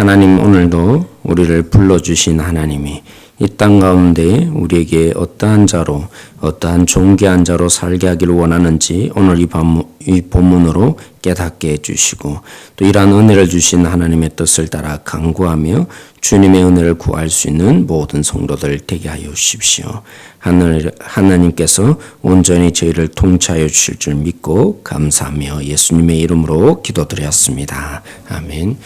하나님 오늘도 우리를 불러주신 하나님이 이 땅 가운데 우리에게 어떠한 자로 어떠한 존귀한 자로 살게 하기를 원하는지 오늘 이, 밤, 이 본문으로 깨닫게 해주시고 또 이러한 은혜를 주신 하나님의 뜻을 따라 강구하며 주님의 은혜를 구할 수 있는 모든 성도들 되게 하여 주십시오. 하늘, 하나님께서 온전히 저희를 통치하여 주실 줄 믿고 감사하며 예수님의 이름으로 기도드렸습니다. 아멘.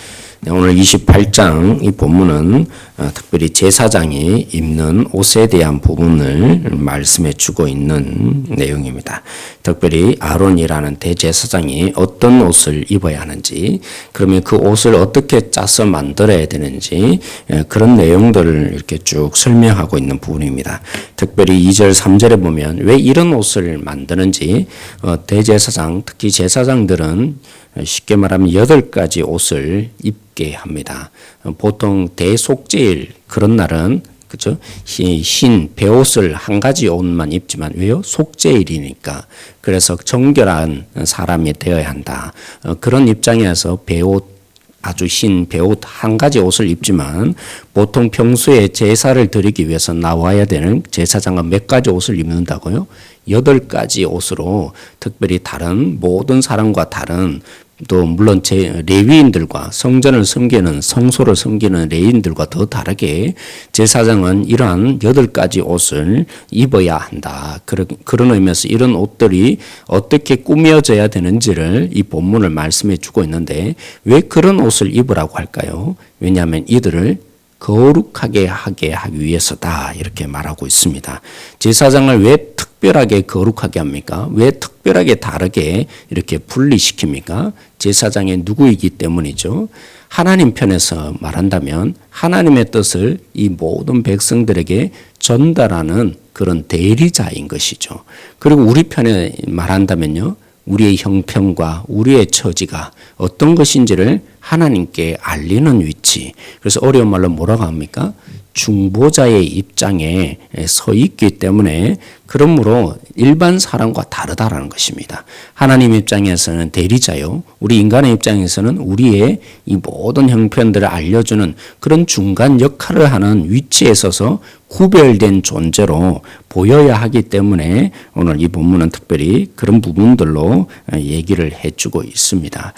네, 오늘 28장 이 본문은 어, 특별히 제사장이 입는 옷에 대한 부분을 말씀해 주고 있는 내용입니다. 특별히 아론이라는 대제사장이 어떤 옷을 입어야 하는지, 그러면 그 옷을 어떻게 짜서 만들어야 되는지 예, 그런 내용들을 이렇게 쭉 설명하고 있는 부분입니다. 특별히 2절, 3절에 보면 왜 이런 옷을 만드는지 어, 대제사장, 특히 제사장들은 쉽게 말하면 여덟 가지 옷을 입게 합니다. 보통 대속제일 그런 날은 그죠? 흰 배옷을 한 가지 옷만 입지만 왜요? 속죄일이니까. 그래서 정결한 사람이 되어야 한다. 어, 그런 입장에서 배옷 아주 흰 배옷 한 가지 옷을 입지만 보통 평소에 제사를 드리기 위해서 나와야 되는 제사장은 몇 가지 옷을 입는다고요? 여덟 가지 옷으로 특별히 다른 모든 사람과 다른 또 물론 제 레위인들과 성전을 섬기는 성소를 섬기는 레위인들과 더 다르게 제사장은 이러한 여덟 가지 옷을 입어야 한다. 그런 그런 의미에서 이런 옷들이 어떻게 꾸며져야 되는지를 이 본문을 말씀해 주고 있는데 왜 그런 옷을 입으라고 할까요? 왜냐하면 이들을 거룩하게 하게 하기 위해서다 이렇게 말하고 있습니다. 제사장을 왜 특별하게 거룩하게 합니까? 왜 특별하게 다르게 이렇게 분리시킵니까? 제사장의 누구이기 때문이죠. 하나님 편에서 말한다면 하나님의 뜻을 이 모든 백성들에게 전달하는 그런 대리자인 것이죠. 그리고 우리 편에 말한다면요. 우리의 형편과 우리의 처지가 어떤 것인지를 하나님께 알리는 위치. 그래서 어려운 말로 뭐라고 합니까? 중보자의 입장에 서 있기 때문에 그러므로 일반 사람과 다르다라는 것입니다. 하나님 입장에서는 대리자요. 우리 인간의 입장에서는 우리의 이 모든 형편들을 알려주는 그런 중간 역할을 하는 위치에 서서 구별된 존재로 보여야 하기 때문에 오늘 이 본문은 특별히 그런 부분들로 얘기를 해주고 있습니다.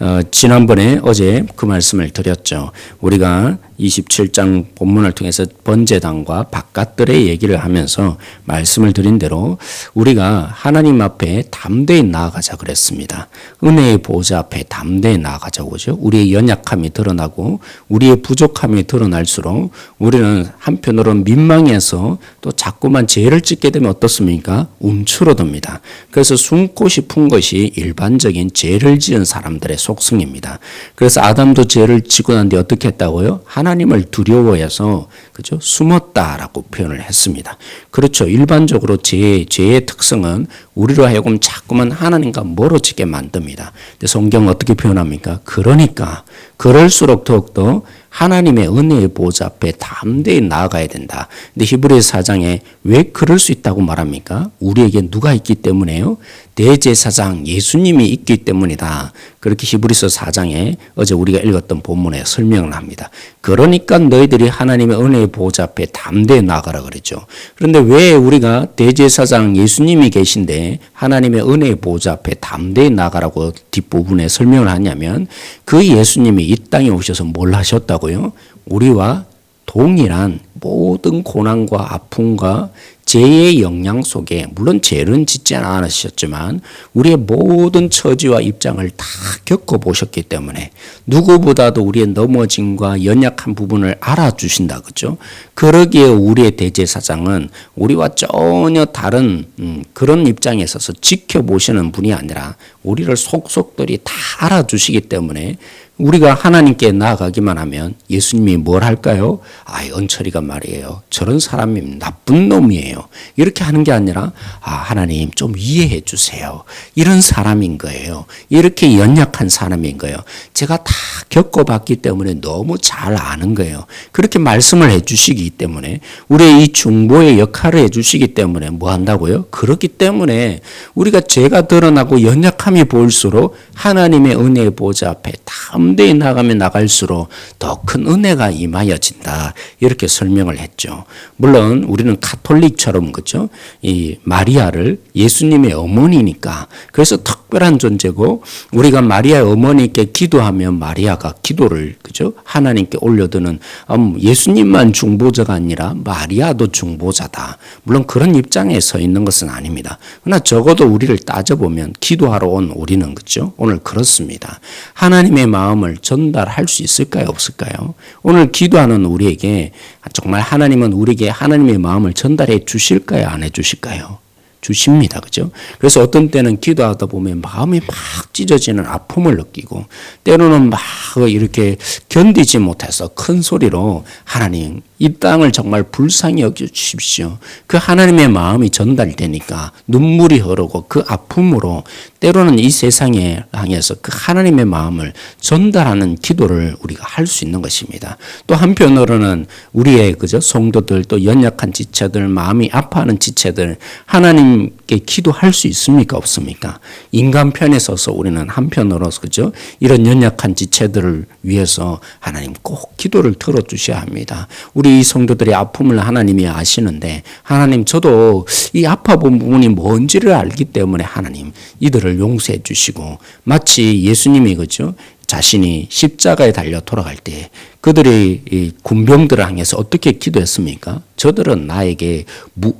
어, 지난번에 어제 그 말씀을 드렸죠. 우리가 27장 본문을 통해서 번제당과 바깥들의 얘기를 하면서 말씀을 드린 대로 우리가 하나님 앞에 담대히 나아가자 그랬습니다. 은혜의 보좌 앞에 담대히 나아가자고 죠 우리의 연약함이 드러나고 우리의 부족함이 드러날수록 우리는 한편으로는 민망해서 또 자꾸만 죄를 짓게 되면 어떻습니까? 움츠러듭니다. 그래서 숨고 싶은 것이 일반적인 죄를 지은 사람들의 속성입니다. 그래서 아담도 죄를 지고 난 뒤 어떻게 했다고요? 하나 님을 두려워해서 그죠? 숨었다라고 표현을 했습니다. 그렇죠. 일반적으로 죄, 죄의 특성은 우리로 하여금 자꾸만 하나님과 멀어지게 만듭니다. 근데 성경 어떻게 표현합니까? 그러니까 그럴수록 더욱더 하나님의 은혜의 보좌 앞에 담대히 나아가야 된다. 근데 히브리서 4장에 왜 그럴 수 있다고 말합니까? 우리에게 누가 있기 때문에요? 대제사장 예수님이 있기 때문이다. 그렇게 히브리서 4장에 어제 우리가 읽었던 본문에 설명을 합니다. 그러니까 너희들이 하나님의 은혜의 보좌 앞에 담대히 나가라 그랬죠. 그런데 왜 우리가 대제사장 예수님이 계신데 하나님의 은혜의 보좌 앞에 담대히 나가라고 뒷부분에 설명을 하냐면 그 예수님이 이 땅에 오셔서 뭘 하셨다고 요? 우리와 동일한 모든 고난과 아픔과 죄의 영향 속에 물론 죄는 짓지 않으셨지만 우리의 모든 처지와 입장을 다 겪어보셨기 때문에 누구보다도 우리의 넘어짐과 연약한 부분을 알아주신다 그죠? 그러기에 우리의 대제사장은 우리와 전혀 다른 음, 그런 입장에 있어서 지켜보시는 분이 아니라 우리를 속속들이 다 알아주시기 때문에 우리가 하나님께 나아가기만 하면 예수님이 뭘 할까요? 아, 은철이가 말이에요. 저런 사람이 나쁜 놈이에요. 이렇게 하는 게 아니라, 아, 하나님 좀 이해해 주세요. 이런 사람인 거예요. 이렇게 연약한 사람인 거예요. 제가 다 겪어봤기 때문에 너무 잘 아는 거예요. 그렇게 말씀을 해 주시기 때문에, 우리의 이 중보의 역할을 해 주시기 때문에 뭐 한다고요? 그렇기 때문에 우리가 죄가 드러나고 연약함이 보일수록 하나님의 은혜의 보좌 앞에 다 가운데 나가면 나갈수록 더 큰 은혜가 임하여진다. 이렇게 설명을 했죠. 물론 우리는 카톨릭처럼 그죠? 이 마리아를 예수님의 어머니니까 그래서 특 별한 존재고 우리가 마리아의 어머니께 기도하면 마리아가 기도를 그죠? 하나님께 올려드는 음, 예수님만 중보자가 아니라 마리아도 중보자다. 물론 그런 입장에 서 있는 것은 아닙니다. 그러나 적어도 우리를 따져보면 기도하러 온 우리는 그죠? 오늘 그렇습니다. 하나님의 마음을 전달할 수 있을까요? 없을까요? 오늘 기도하는 우리에게 정말 하나님은 우리에게 하나님의 마음을 전달해 주실까요? 안 해 주실까요? 주십니다. 그죠? 그래서 어떤 때는 기도하다 보면 마음이 막 찢어지는 아픔을 느끼고 때로는 막 이렇게 견디지 못해서 큰 소리로 하나님 이 땅을 정말 불쌍히 여겨 주십시오. 그 하나님의 마음이 전달되니까 눈물이 흐르고 그 아픔으로 때로는 이 세상에 향해서 그 하나님의 마음을 전달하는 기도를 우리가 할 수 있는 것입니다. 또 한편으로는 우리의 그저 성도들 또 연약한 지체들 마음이 아파하는 지체들 하나님께 기도할 수 있습니까 없습니까? 인간 편에 서서 우리는 한편으로서 그죠 이런 연약한 지체들을 위해서 하나님 꼭 기도를 들어 주셔야 합니다. 우리 성도들의 아픔을 하나님이 아시는데 하나님 저도 이 아파 본 부분이 뭔지를 알기 때문에 하나님 이들을 용서해 주시고 마치 예수님이 그죠 자신이 십자가에 달려 돌아갈 때 그들의 이 군병들을 향해서 어떻게 기도했습니까? 저들은 나에게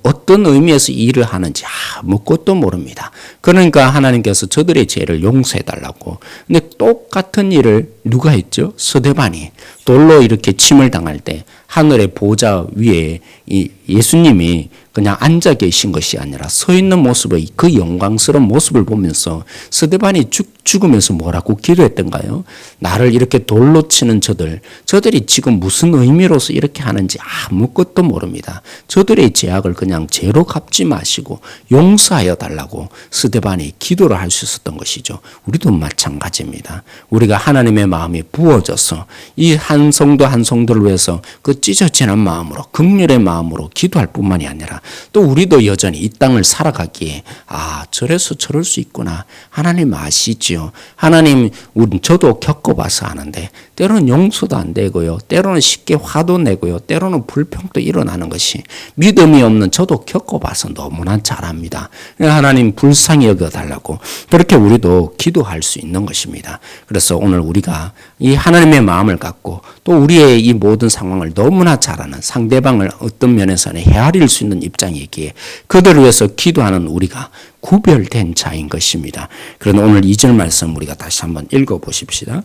어떤 의미에서 일을 하는지 아무것도 모릅니다. 그러니까 하나님께서 저들의 죄를 용서해 달라고. 근데 똑같은 일을 누가 했죠? 서대반이 돌로 이렇게 침을 당할 때 하늘의 보좌 위에 이 예수님이 그냥 앉아 계신 것이 아니라 서 있는 모습의 그 영광스러운 모습을 보면서 서대반이 죽, 죽으면서 뭐라고 기도했던가요? 나를 이렇게 돌로 치는 저들, 저들이 지금 무슨 의미로서 이렇게 하는지 아무것도 모릅니다. 저들의 죄악을 그냥 죄로 갚지 마시고 용서하여 달라고 스데반이 기도를 할 수 있었던 것이죠. 우리도 마찬가지입니다. 우리가 하나님의 마음이 부어져서 이 한 성도 한 성도를 위해서 그 찢어지는 마음으로 극렬의 마음으로 기도할 뿐만이 아니라 또 우리도 여전히 이 땅을 살아가기에 아 저래서 저럴 수 있구나 하나님 아시지요. 하나님 우리 저도 겪어봐서 아는데 때로는 용서도 안 되고요. 때로는 쉽게 화도 내고요. 때로는 불평도 일어나는 것이 믿음이 없는 저도 겪어봐서 너무나 잘합니다. 하나님 불쌍히 여겨달라고 그렇게 우리도 기도할 수 있는 것입니다. 그래서 오늘 우리가 이 하나님의 마음을 갖고 또 우리의 이 모든 상황을 너무나 잘 아는 상대방을 어떤 면에서는 헤아릴 수 있는 입장이기에 그들을 위해서 기도하는 우리가 구별된 자인 것입니다. 그러나 오늘 2절 말씀 우리가 다시 한번 읽어 보십시다.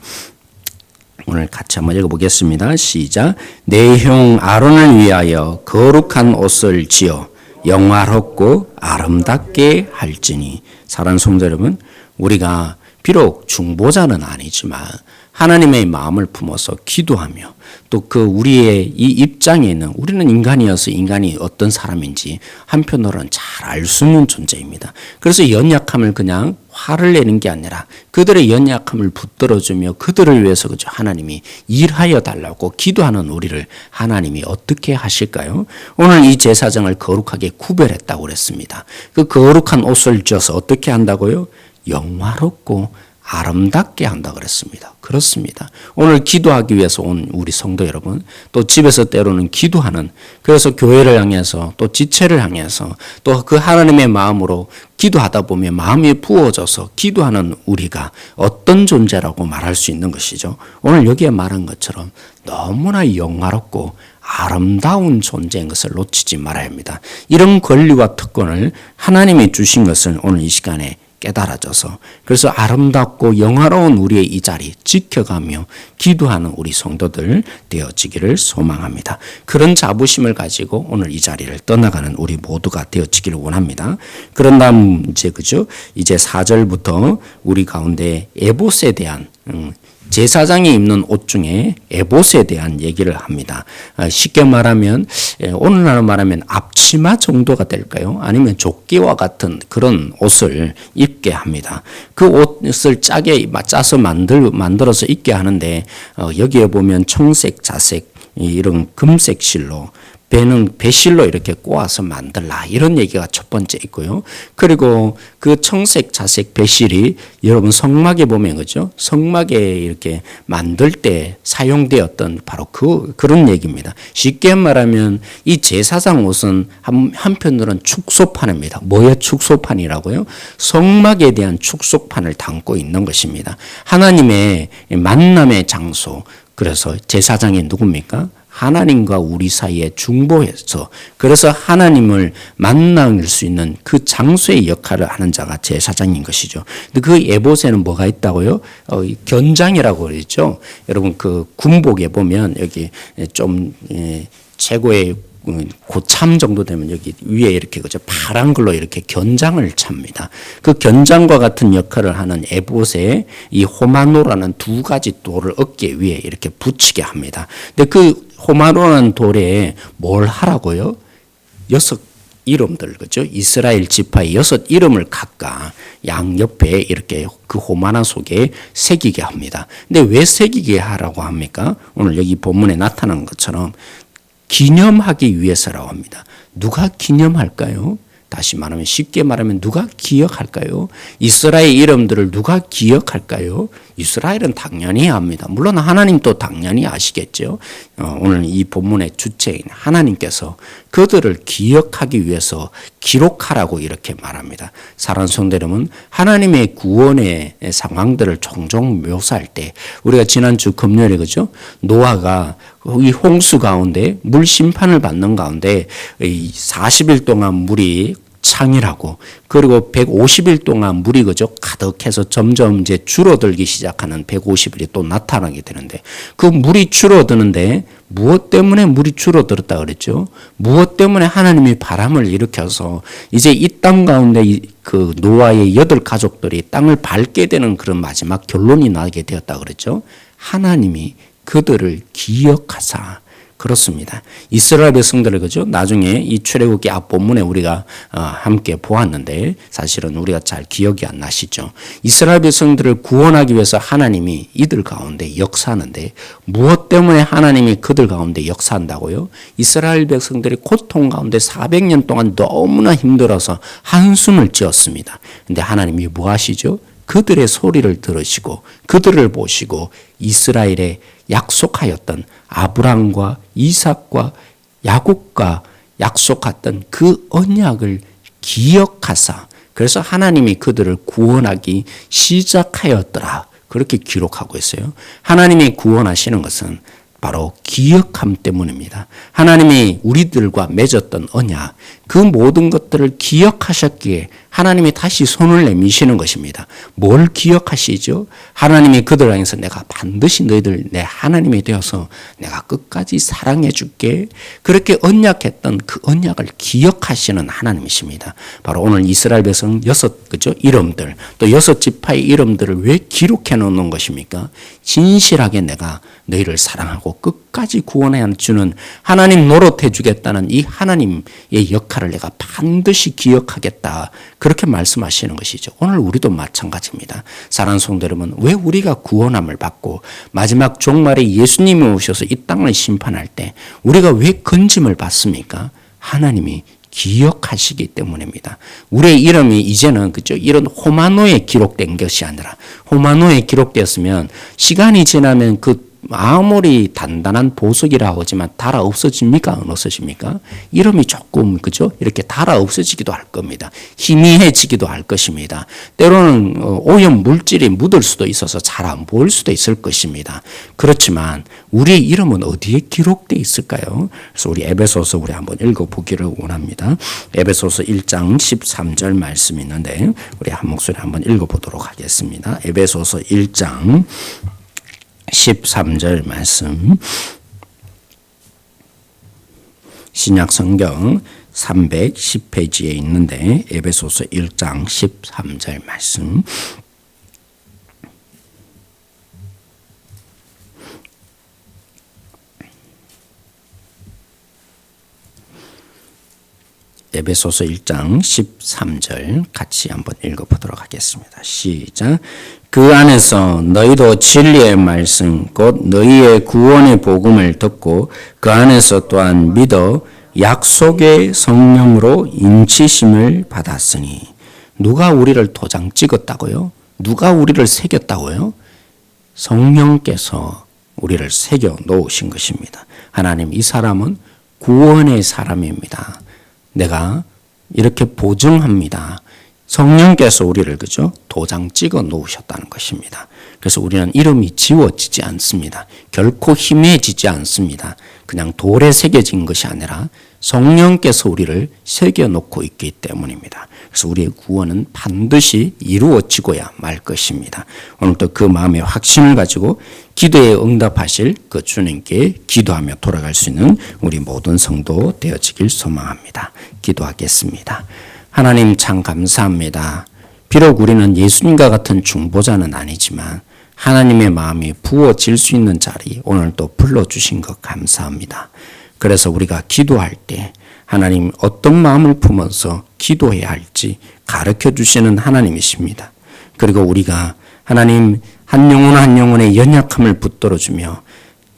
오늘 같이 한번 읽어보겠습니다. 시작. 내 형 아론을 위하여 거룩한 옷을 지어 영화롭고 아름답게 할지니 사랑 성도 여러분 우리가 비록 중보자는 아니지만 하나님의 마음을 품어서 기도하며 또 그 우리의 이 입장에는 우리는 인간이어서 인간이 어떤 사람인지 한편으로는 잘 알 수 있는 존재입니다. 그래서 연약함을 그냥 화를 내는 게 아니라 그들의 연약함을 붙들어주며 그들을 위해서 그죠 하나님이 일하여 달라고 기도하는 우리를 하나님이 어떻게 하실까요? 오늘 이 제사장을 거룩하게 구별했다고 그랬습니다. 그 거룩한 옷을 쪄서 어떻게 한다고요? 영화롭고 아름답게 한다 그랬습니다. 그렇습니다. 오늘 기도하기 위해서 온 우리 성도 여러분, 또 집에서 때로는 기도하는, 그래서 교회를 향해서 또 지체를 향해서 또 그 하나님의 마음으로 기도하다 보면 마음이 부어져서 기도하는 우리가 어떤 존재라고 말할 수 있는 것이죠. 오늘 여기에 말한 것처럼 너무나 영화롭고 아름다운 존재인 것을 놓치지 말아야 합니다. 이런 권리와 특권을 하나님이 주신 것을 오늘 이 시간에 깨달아져서 그래서 아름답고 영화로운 우리의 이 자리 지켜가며 기도하는 우리 성도들 되어지기를 소망합니다. 그런 자부심을 가지고 오늘 이 자리를 떠나가는 우리 모두가 되어지기를 원합니다. 그런 다음 이제 그죠? 이제 4절부터 우리 가운데 에봇에 대한 음, 제사장이 입는 옷 중에 에봇에 대한 얘기를 합니다. 아, 쉽게 말하면 예, 오늘날 말하면 앞치마 정도가 될까요? 아니면 조끼와 같은 그런 옷을 입게 합니다. 그 옷을 짜게 짜서 만들 만들어서 입게 하는데 어, 여기에 보면 청색, 자색 이런 금색 실로 배는 배실로 이렇게 꼬아서 만들라 이런 얘기가 첫 번째 있고요. 그리고 그 청색, 자색 배실이 여러분 성막에 보면 그죠? 성막에 이렇게 만들 때 사용되었던 바로 그 그런 얘기입니다. 쉽게 말하면 이 제사장 옷은 한, 한편으로는 축소판입니다. 뭐의 축소판이라고요? 성막에 대한 축소판을 담고 있는 것입니다. 하나님의 만남의 장소. 그래서 제사장이 누굽니까? 하나님과 우리 사이에 중보해서 그래서 하나님을 만날 수 있는 그 장소의 역할을 하는 자가 제사장인 것이죠. 근데 그 에봇에는 뭐가 있다고요? 어, 견장이라고 그랬죠. 여러분 그 군복에 보면 여기 좀 예, 최고의 고참 정도 되면 여기 위에 이렇게 그죠 파란 걸로 이렇게 견장을 찹니다. 그 견장과 같은 역할을 하는 에봇에 이 호마노라는 두 가지 돌을 어깨 위에 이렇게 붙이게 합니다. 근데 그 호마노라는 돌에 뭘 하라고요? 여섯 이름들 그죠? 이스라엘 지파의 여섯 이름을 각각 양 옆에 이렇게 그 호마나 속에 새기게 합니다. 근데 왜 새기게 하라고 합니까? 오늘 여기 본문에 나타난 것처럼 기념하기 위해서라고 합니다. 누가 기념할까요? 다시 말하면 쉽게 말하면 누가 기억할까요? 이스라엘 이름들을 누가 기억할까요? 이스라엘은 당연히 합니다. 물론 하나님도 당연히 아시겠죠. 어, 오늘 이 본문의 주체인 하나님께서 그들을 기억하기 위해서 기록하라고 이렇게 말합니다. 사랑 성도 여러분, 하나님의 구원의 상황들을 종종 묘사할 때 우리가 지난주 금요일에 그죠? 노아가 이 홍수 가운데 물 심판을 받는 가운데 40일 동안 물이 창이라고 그리고 150일 동안 물이 그저 가득해서 점점 이제 줄어들기 시작하는 150일이 또 나타나게 되는데 그 물이 줄어드는데 무엇 때문에 물이 줄어들었다 그랬죠? 무엇 때문에 하나님이 바람을 일으켜서 이제 이 땅 가운데 그 노아의 여덟 가족들이 땅을 밟게 되는 그런 마지막 결론이 나게 되었다 그랬죠? 하나님이 그들을 기억하사 그렇습니다. 이스라엘 백성들을 그죠? 나중에 이 출애굽기 앞 본문에 우리가 어, 함께 보았는데 사실은 우리가 잘 기억이 안 나시죠. 이스라엘 백성들을 구원하기 위해서 하나님이 이들 가운데 역사하는데 무엇 때문에 하나님이 그들 가운데 역사한다고요? 이스라엘 백성들이 고통 가운데 400년 동안 너무나 힘들어서 한숨을 지었습니다. 근데 하나님이 뭐 하시죠? 그들의 소리를 들으시고 그들을 보시고 이스라엘에 약속하였던 아브람과 이삭과 야곱과 약속했던 그 언약을 기억하사 그래서 하나님이 그들을 구원하기 시작하였더라. 그렇게 기록하고 있어요. 하나님이 구원하시는 것은 바로 기억함 때문입니다. 하나님이 우리들과 맺었던 언약, 그 모든 것들을 기억하셨기에 하나님이 다시 손을 내미시는 것입니다. 뭘 기억하시죠? 하나님이 그들 향해서 내가 반드시 너희들 내 하나님이 되어서 내가 끝까지 사랑해 줄게. 그렇게 언약했던 그 언약을 기억하시는 하나님이십니다. 바로 오늘 이스라엘 백성 여섯 그죠? 이름들 또 여섯 지파의 이름들을 왜 기록해 놓는 것입니까? 진실하게 내가 너희를 사랑하고 끝까지 구원해 주는 하나님 노릇해 주겠다는 이 하나님의 역할을 내가 반드시 기억하겠다. 그렇게 말씀하시는 것이죠. 오늘 우리도 마찬가지입니다. 사랑하는 성도 여러분, 왜 우리가 구원함을 받고 마지막 종말에 예수님이 오셔서 이 땅을 심판할 때 우리가 왜 건짐을 받습니까? 하나님이 기억하시기 때문입니다. 우리의 이름이 이제는 그죠? 이런 호마노에 기록된 것이 아니라 호마노에 기록되었으면 시간이 지나면 그 아무리 단단한 보석이라고 하지만 달아 없어집니까? 안 없어집니까? 이름이 조금, 그죠? 이렇게 달아 없어지기도 할 겁니다. 희미해지기도 할 것입니다. 때로는 어, 오염 물질이 묻을 수도 있어서 잘 안 보일 수도 있을 것입니다. 그렇지만 우리 이름은 어디에 기록되어 있을까요? 그래서 우리 에베소서 우리 한번 읽어보기를 원합니다. 에베소서 1장 13절 말씀이 있는데 우리 한 목소리 한번 읽어보도록 하겠습니다. 에베소서 1장 13절 말씀. 신약 성경 310페이지에 있는데 에베소서 1장 13절 말씀 에베소서 1장 13절 같이 한번 읽어보도록 하겠습니다. 시작. 그 안에서 너희도 진리의 말씀 곧 너희의 구원의 복음을 듣고 그 안에서 또한 믿어 약속의 성령으로 인치심을 받았으니 누가 우리를 도장 찍었다고요? 누가 우리를 새겼다고요? 성령께서 우리를 새겨 놓으신 것입니다. 하나님 이 사람은 구원의 사람입니다. 내가 이렇게 보증합니다. 성령께서 우리를 그죠? 도장 찍어 놓으셨다는 것입니다. 그래서 우리는 이름이 지워지지 않습니다. 결코 희미해지지 않습니다. 그냥 돌에 새겨진 것이 아니라 성령께서 우리를 새겨 놓고 있기 때문입니다. 그래서 우리의 구원은 반드시 이루어지고야 말 것입니다. 오늘도 그 마음의 확신을 가지고 기도에 응답하실 그 주님께 기도하며 돌아갈 수 있는 우리 모든 성도 되어지길 소망합니다. 기도하겠습니다. 하나님 참 감사합니다. 비록 우리는 예수님과 같은 중보자는 아니지만 하나님의 마음이 부어질 수 있는 자리 오늘 또 불러주신 것 감사합니다. 그래서 우리가 기도할 때 하나님 어떤 마음을 품어서 기도해야 할지 가르쳐 주시는 하나님이십니다. 그리고 우리가 하나님 한 영혼 한 영혼의 연약함을 붙들어 주며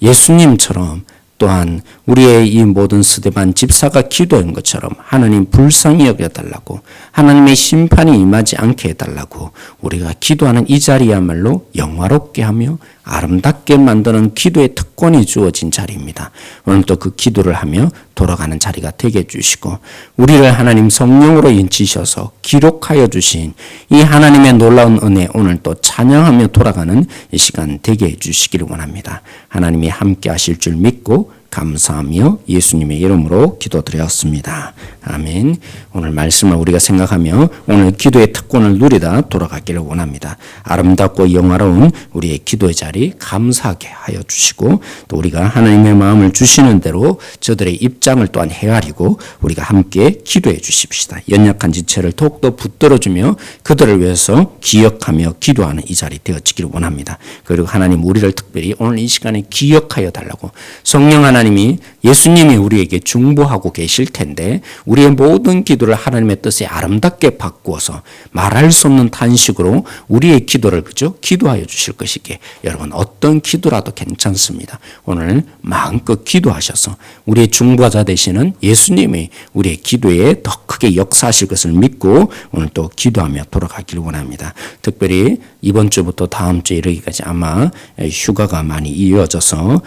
예수님처럼 또한 우리의 이 모든 스데반 집사가 기도한 것처럼 하나님 불쌍히 여겨달라고 하나님의 심판이 임하지 않게 해달라고 우리가 기도하는 이 자리야말로 영화롭게 하며 아름답게 만드는 기도의 특권이 주어진 자리입니다. 오늘도 그 기도를 하며 돌아가는 자리가 되게 해주시고 우리를 하나님 성령으로 인치셔서 기록하여 주신 이 하나님의 놀라운 은혜 오늘 또 찬양하며 돌아가는 이 시간 되게 해 주시기를 원합니다. 하나님이 함께 하실 줄 믿고 감사하며 예수님의 이름으로 기도드렸습니다. 아멘. 오늘 말씀을 우리가 생각하며 오늘 기도의 특권을 누리다 돌아가기를 원합니다. 아름답고 영화로운 우리의 기도의 자리 감사하게 하여 주시고 또 우리가 하나님의 마음을 주시는 대로 저들의 입장을 또한 헤아리고 우리가 함께 기도해 주십시다. 연약한 지체를 더욱더 붙들어주며 그들을 위해서 기억하며 기도하는 이 자리 되어지기를 원합니다. 그리고 하나님 우리를 특별히 오늘 이 시간에 기억하여 달라고 성령 하나님 이 예수님이 우리에게 중보하고 계실 텐데 우리의 모든 기도를 하나님의 뜻에 아름답게 바꾸어서 말할 수 없는 탄식으로 우리의 기도를 그죠? 기도하여 주실 것이기에 여러분 어떤 기도라도 괜찮습니다. 오늘 마음껏 기도하셔서 우리의 중보자 되시는 예수님이 우리의 기도에 더 크게 역사하실 것을 믿고 오늘 또 기도하며 돌아가기를 원합니다. 특별히 이번 주부터 다음 주에 이르기까지 아마 휴가가 많이 이어져서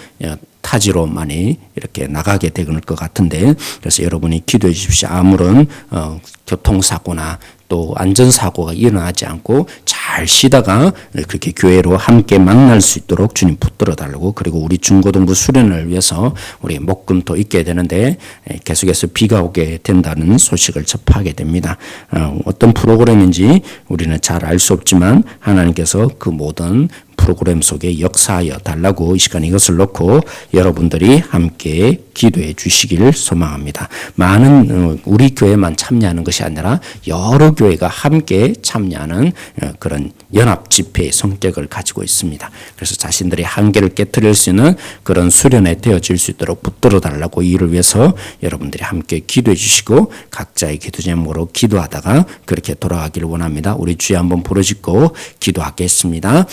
타지로 많이 이렇게 나가게 될것 같은데 그래서 여러분이 기도해 주십시오. 아무런 어, 교통사고나 또 안전사고가 일어나지 않고 잘 쉬다가 그렇게 교회로 함께 만날 수 있도록 주님 붙들어 달라고 그리고 우리 중고등부 수련을 위해서 우리 목금도 있게 되는데 계속해서 비가 오게 된다는 소식을 접하게 됩니다. 어, 어떤 프로그램인지 우리는 잘 알 수 없지만 하나님께서 그 모든 프로그램 속에 역사하여 달라고 이 시간 이것을 놓고 여러분들이 함께 기도해 주시기를 소망합니다. 많은 어, 우리 교회만 참여하는 것이 아니라 여러 교회가 함께 참여하는 어, 그런 연합 집회의 성격을 가지고 있습니다. 그래서 자신들의 한계를 깨뜨릴 수 있는 그런 수련에 되어질 수 있도록 붙들어 달라고 이를 위해서 여러분들이 함께 기도해 주시고 각자의 기도 제목으로 기도하다가 그렇게 돌아가기를 원합니다. 우리 주여 한번 부르짖고 기도하겠습니다.